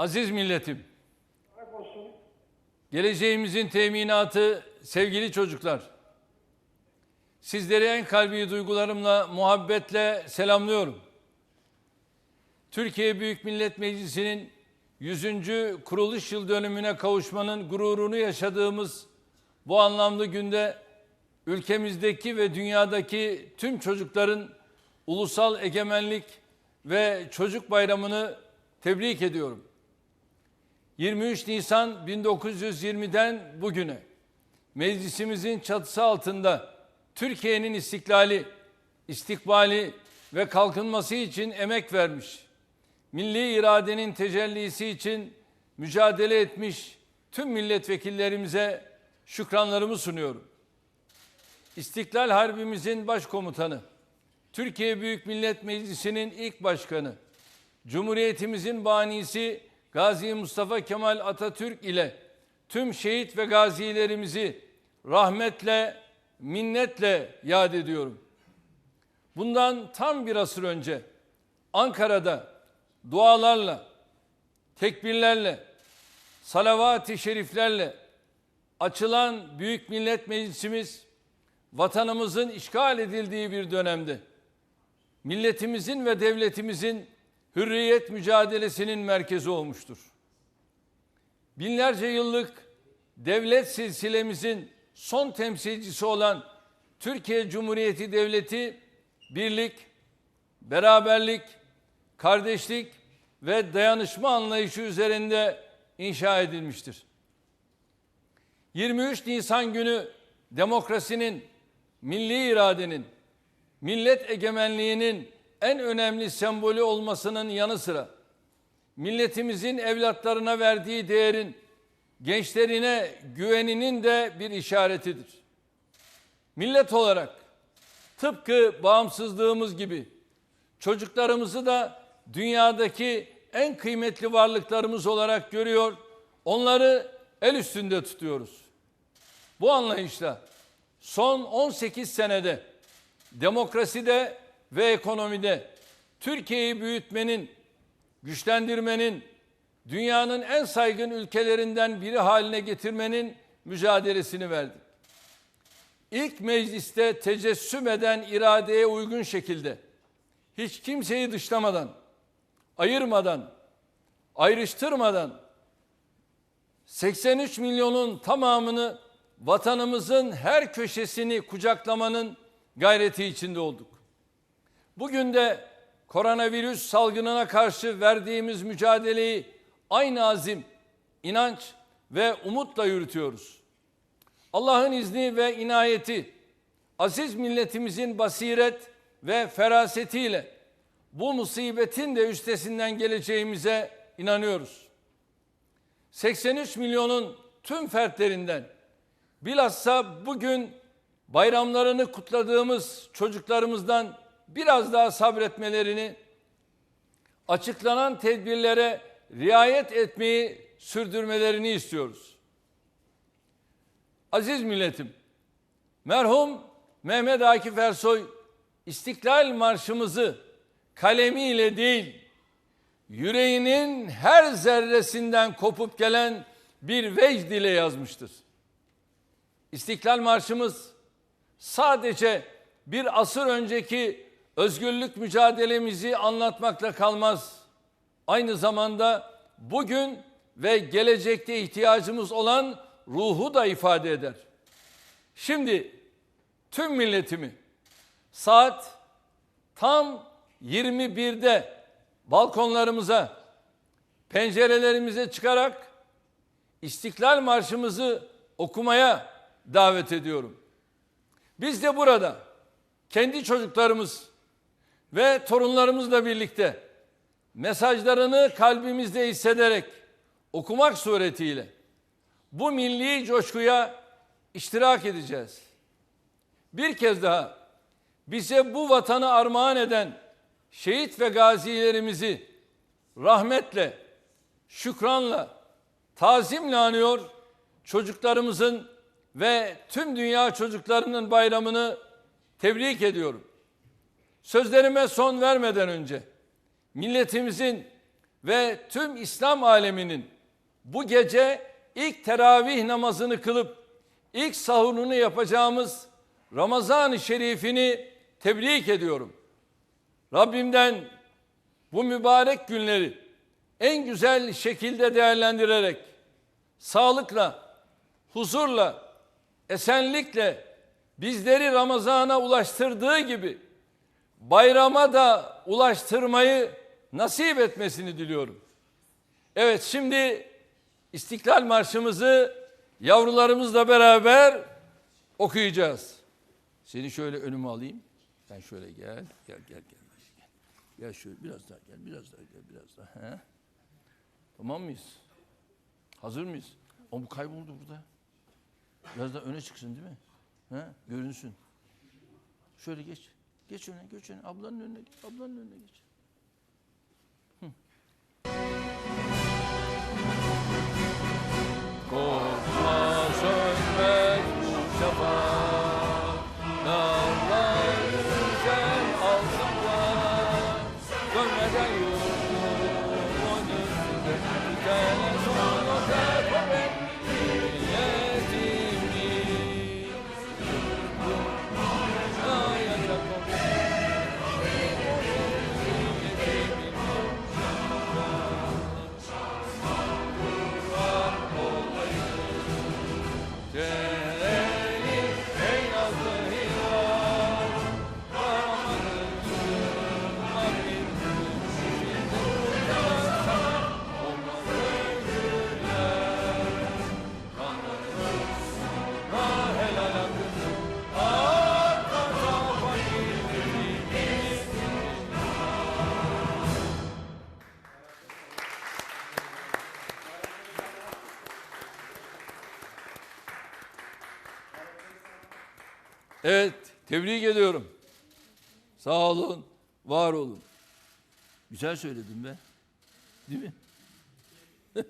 Aziz milletim, geleceğimizin teminatı sevgili çocuklar. Sizleri en kalbi duygularımla, muhabbetle selamlıyorum. Türkiye Büyük Millet Meclisi'nin 100. kuruluş yıl dönümüne kavuşmanın gururunu yaşadığımız bu anlamlı günde ülkemizdeki ve dünyadaki tüm çocukların ulusal egemenlik ve çocuk bayramını tebrik ediyorum. 23 Nisan 1920'den bugüne meclisimizin çatısı altında Türkiye'nin istiklali, istikbali ve kalkınması için emek vermiş, milli iradenin tecellisi için mücadele etmiş tüm milletvekillerimize şükranlarımı sunuyorum. İstiklal Harbimizin başkomutanı, Türkiye Büyük Millet Meclisi'nin ilk başkanı, Cumhuriyetimizin banisi Gazi Mustafa Kemal Atatürk ile tüm şehit ve gazilerimizi rahmetle, minnetle yad ediyorum. Bundan tam bir asır önce Ankara'da dualarla, tekbirlerle, salavat-ı şeriflerle açılan Büyük Millet Meclisimiz vatanımızın işgal edildiği bir dönemde milletimizin ve devletimizin hürriyet mücadelesinin merkezi olmuştur. Binlerce yıllık devlet silsilemizin son temsilcisi olan Türkiye Cumhuriyeti Devleti birlik, beraberlik, kardeşlik ve dayanışma anlayışı üzerinde inşa edilmiştir. 23 Nisan günü demokrasinin, milli iradenin, millet egemenliğinin en önemli sembolü olmasının yanı sıra milletimizin evlatlarına verdiği değerin gençlerine güveninin de bir işaretidir. Millet olarak tıpkı bağımsızlığımız gibi çocuklarımızı da dünyadaki en kıymetli varlıklarımız olarak görüyor, onları el üstünde tutuyoruz. Bu anlayışla son 18 senede demokraside ve ekonomide Türkiye'yi büyütmenin, güçlendirmenin, dünyanın en saygın ülkelerinden biri haline getirmenin mücadelesini verdik. İlk mecliste tecessüm eden iradeye uygun şekilde hiç kimseyi dışlamadan, ayırmadan, ayrıştırmadan 83 milyonun tamamını vatanımızın her köşesini kucaklamanın gayreti içinde olduk. Bugün de koronavirüs salgınına karşı verdiğimiz mücadeleyi aynı azim, inanç ve umutla yürütüyoruz. Allah'ın izni ve inayeti, aziz milletimizin basiret ve ferasetiyle bu musibetin de üstesinden geleceğimize inanıyoruz. 83 milyonun tüm fertlerinden bilhassa bugün bayramlarını kutladığımız çocuklarımızdan biraz daha sabretmelerini, açıklanan tedbirlere riayet etmeyi sürdürmelerini istiyoruz. Aziz milletim, merhum Mehmet Akif Ersoy İstiklal Marşımızı kalemiyle değil, yüreğinin her zerresinden kopup gelen bir vecd ile yazmıştır. İstiklal Marşımız sadece bir asır önceki özgürlük mücadelemizi anlatmakla kalmaz. Aynı zamanda bugün ve gelecekte ihtiyacımız olan ruhu da ifade eder. Şimdi tüm milletimi saat tam 21'de balkonlarımıza, pencerelerimize çıkarak İstiklal Marşımızı okumaya davet ediyorum. Biz de burada kendi çocuklarımız ve torunlarımızla birlikte mesajlarını kalbimizde hissederek okumak suretiyle bu milli coşkuya iştirak edeceğiz. Bir kez daha bize bu vatanı armağan eden şehit ve gazilerimizi rahmetle, şükranla, tazimle anıyor, çocuklarımızın ve tüm dünya çocuklarının bayramını tebrik ediyorum. Sözlerime son vermeden önce milletimizin ve tüm İslam aleminin bu gece ilk teravih namazını kılıp ilk sahurunu yapacağımız Ramazan-ı Şerifini tebrik ediyorum. Rabbimden bu mübarek günleri en güzel şekilde değerlendirerek sağlıkla, huzurla, esenlikle bizleri Ramazan'a ulaştırdığı gibi bayrama da ulaştırmayı nasip etmesini diliyorum. Evet şimdi İstiklal Marşımızı yavrularımızla beraber okuyacağız. Seni şöyle önüme alayım. Sen şöyle gel, gel, gel, gel. Gel, gel şöyle biraz daha gel, biraz daha gel, biraz daha. He? Tamam mıyız? Hazır mıyız? O bu kayboldu burada. Biraz daha öne çıksın değil mi? He? Görünsün. Şöyle geç. Geç öne, geç öne. Ablanın önüne. Ablanın önüne geç. Evet, tebrik ediyorum. Sağ olun, var olun. Güzel söyledin be. Değil mi?